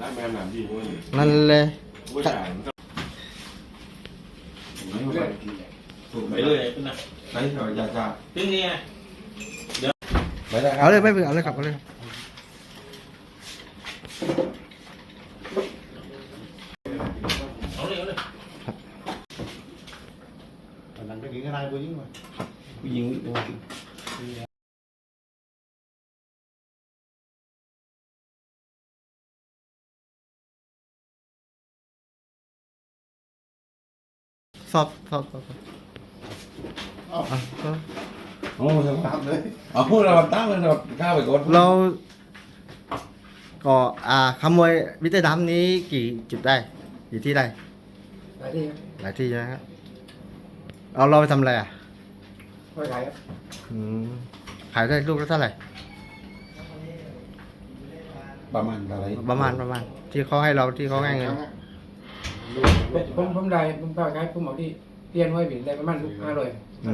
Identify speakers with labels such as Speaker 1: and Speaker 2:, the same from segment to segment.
Speaker 1: ได้แม่หนามดีด้วย
Speaker 2: นั่นเลย
Speaker 1: ผู้ชายมันก็ถูกไป
Speaker 3: ไป
Speaker 1: เล
Speaker 3: เลยยนะ
Speaker 1: ใช้เราอยากจะ
Speaker 3: ถึงนี่ไง
Speaker 1: ไปได้
Speaker 2: เอาเลยไม่เป็นเอาเลยครับเอาเลยครับ
Speaker 3: เอาเลยเอาเลย
Speaker 4: หลังจากนี้ก็ได้ผู้หญิงมา
Speaker 1: ผู้หญิง
Speaker 2: สอบสอบสอบสอบ
Speaker 4: อ้าว
Speaker 2: อะก็
Speaker 1: โอ้ใช่
Speaker 4: ตามเลย
Speaker 1: เอาพวกเราตั้งเลยเราข้าวไปก่อน
Speaker 2: เรา ก็อ่าขโมยวิทยาดำนี้กี่จุดได้อยู่ที่ใด
Speaker 5: หลายที่ครับ
Speaker 2: หลายที่ใช่ไหมครับเอาเราไปทำอะไรอะ
Speaker 5: ไม่ขายครับ
Speaker 2: อืมขายได้ลูกละเท่าไหร่
Speaker 1: ประมาณอะไร
Speaker 2: ประมาณประมาณ ที่เขาให้เราที่เขาให้เงิน
Speaker 5: ผมผมผมได้ผมก็ขายผมเอาที่เรียนไว้บินได้ประมาณลูกห้าร้อย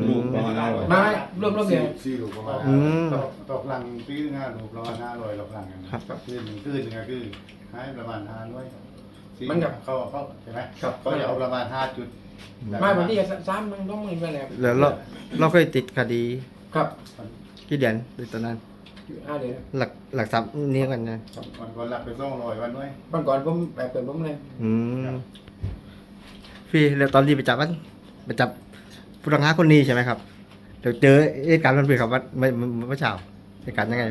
Speaker 1: ลูกประมาณอะไร
Speaker 5: ไม้รวมรวมๆ
Speaker 4: สี่
Speaker 5: เนี่ย
Speaker 4: สี่ลูกประมาณ
Speaker 2: อืม
Speaker 4: ตกตกหลังปีห้าลูกประมาณห้าร้อยหลอกหลังกันนะครับ คือหนึ่งคือหนึ่งก็คือให้ประมาณห้าร้อยสี่เขาเขาใช่ไหมเขาจะเอาประมาณห้าจุด
Speaker 5: ไม้บางที่ก็สามมันต้องมือไปแล้ว
Speaker 2: แล้วเราเราเคยติดคดี
Speaker 5: ครับ
Speaker 2: กี่เดือนในตอนนั้น
Speaker 5: อยู่ห้าเดือน
Speaker 2: หลักหลักทรัพย์นี้กันนะ
Speaker 4: วันก่อนหลักไปสองร้อยวันด้วย
Speaker 5: วันก่อนผมแบบเปิดผมเลย
Speaker 2: อืมพี่แล้วตอนที่ไปจับมันไปจับผู้ต้องหาคนนี้ใช่ไหมครับเดี๋ยวเจอเหตุการณ์มันเป็นครับว่าไม่ไม่ไม่ไม่เช้าเหตุการณ์ยังไง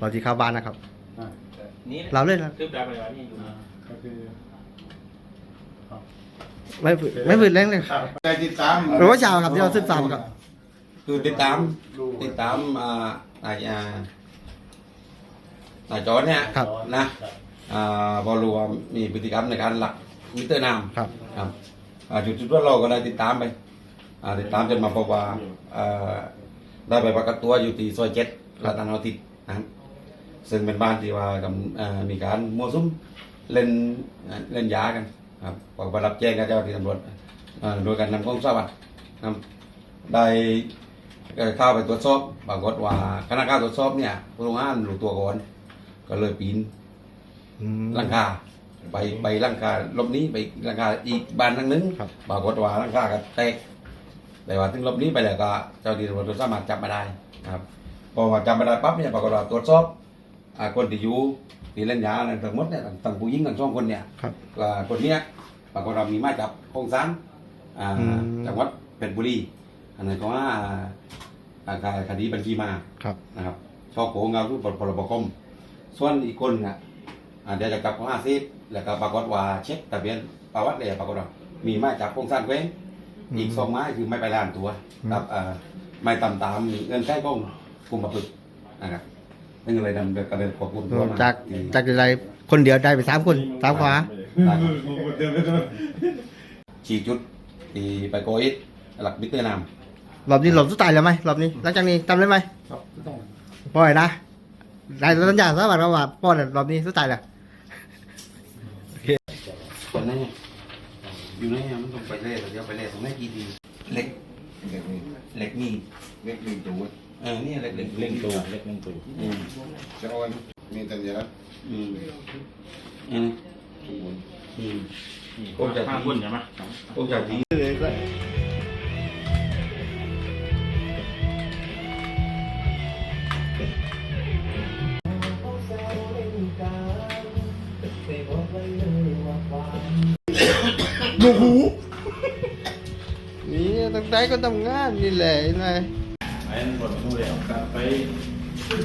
Speaker 2: ตอนที่เข้าบ้านนะครับ
Speaker 4: อ่า
Speaker 3: นี่
Speaker 2: เราเล่นนะ
Speaker 3: คือแบบอะไรวะนี่อยู่นะ
Speaker 4: ก็คือ
Speaker 2: ไม่ฝืนไม่ฝืนแรงเลย
Speaker 4: ใจติดตาม
Speaker 2: หรือว่าเช้าครับที่เราซึมซับครับ
Speaker 1: คือติดตามติดตามอ่า ไอ้อ่าไอ้จอร์จเนี่ย
Speaker 2: ครับ
Speaker 1: นะอ่าพอรู้ว่ามีพฤติกรรมในการหลักมิเตอร์น้ำ
Speaker 2: ครับ
Speaker 1: ครับอ่าจุดจุดว่าเราก็ได้ติดตามไปอ่าติดตามจนมาพบว่าอ่าได้ไปประกันตัวอยู่ที่ซอยเจ็ดลาดตานาติดนะครับซึ่งเป็นบ้านที่ว่ากำอ่ามีการมั่วซุ่มเล่นอ่าเล่นยากันครับพอไปรับแจ้งกับเจ้าหน้าที่ตำรวจอ่าโดยการนำกล้องทราบนะครับได้ เอ่อเข้าไปตรวจสอบปรากฏว่าคณะการตรวจสอบเนี่ยผู้ต้องหารู้ตัวก่อน ก็เลยปีน
Speaker 2: อืม
Speaker 1: หลังคาไปไปหลังคาลบนี้ไปหลังคาอีกบ้านทั้งนึง
Speaker 2: ครับ
Speaker 1: ปรากฏว่าหลังคาก็แตกแต่ว่าถึงลบนี้ไปแล้วก็เจ้าดีตำรวจสามารถจับมาได้นะครับพอมาจับมาได้ปั๊บเนี่ยปรากฏว่าตรวจสอบอ่าคนที่อยู่ที่เล่นยาอะไรทั้งหมดเนี่ยทั้งผู้หญิงทั้งสองคนเนี่ย
Speaker 2: ครับ
Speaker 1: ก็คนเนี้ยปรากฏว่ามีหมายจับโครงสารอ่า
Speaker 2: อืม
Speaker 1: จังหวัดเพชรบุรี อันนั้นก็ว่าอ่าคดีบัญชีมา
Speaker 2: ครับ
Speaker 1: นะครับช่อโกงเงาทุกพรบคอมส่วนอีกคนน่ะอ่าเดี๋ยวจะกลับของห้าสิบแล้วก็ปรากฏว่าเช็คทะเบียนประวัติเลยปรากฏว่ามีไม้จับโครงสร้างแขวง
Speaker 2: อืม
Speaker 1: อีกสองไม้คือไม้ไปลานตัว
Speaker 2: อืม
Speaker 1: กับอ่าไม้ตำตามเงินใช้กล้องคุมประพฤตินะครับนี่เลยนำกระเด็นขอบคุณตัวมา
Speaker 2: จาก
Speaker 1: ที่
Speaker 2: จากอะไรคนเดียวได้ไปสามคนสามขวา
Speaker 1: ได้ครับชี้จุดที่ไปโกอิดหลักมิเตอร์นำ
Speaker 2: รอบนี้หลบสุดตายแล้วไหมรอบนี้หลังจากนี้จำได้ไหม
Speaker 5: ครับต้อง
Speaker 2: ปล่อยนะได้สัญญาสวัสดิ์ว่าปล่อยรอบนี้สุดตายแล้ว
Speaker 1: อยู่ไหนอยู่ไหนมันต้องไปเล่เดี๋ยวไปเล่ตรงไหนกี่ทีเล็กเล็กนี่เล็กหนึ่งตัวเออนี่เล็กเล็ก
Speaker 3: เล่นตัวเล็กเล่นตัว
Speaker 1: อืม
Speaker 4: จะเอามีแต่เดียว
Speaker 1: อืมอืมอืม
Speaker 3: โอ้จะห้าคนใช่ไหม
Speaker 1: พวกจากที่
Speaker 2: นี่ตั้งใจก็ทำงานนี่แหละนาย
Speaker 3: ไอ้หมดนู่นแล้วกลับไป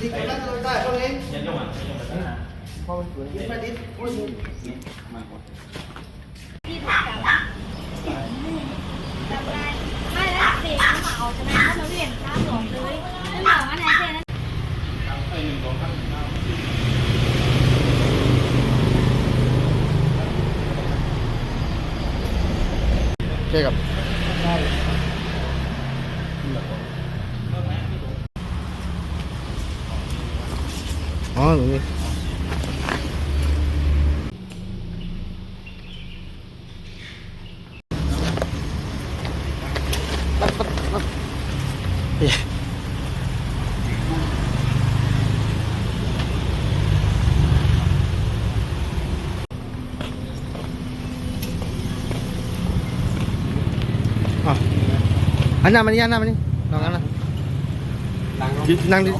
Speaker 2: ที่เขาตั้งได้เขาเอง
Speaker 3: ยันจังหวัดยันจังหวัดนะ
Speaker 2: พอมันสวยไม่ดิ
Speaker 6: ที่ถูกจับจับได้ไม่แล้วเด็กเขามาเอาใช่ไหมเขามาเรียนข้ามหลวงเลยแล้วหลวงอันไหนเจ๊นั้น
Speaker 2: ใช่ครับ อ๋อตรงนี้เอ๊ะอ๋ออันนั้นมานี่อันนั้นมานี่ลองอันนั้นนั่งดิ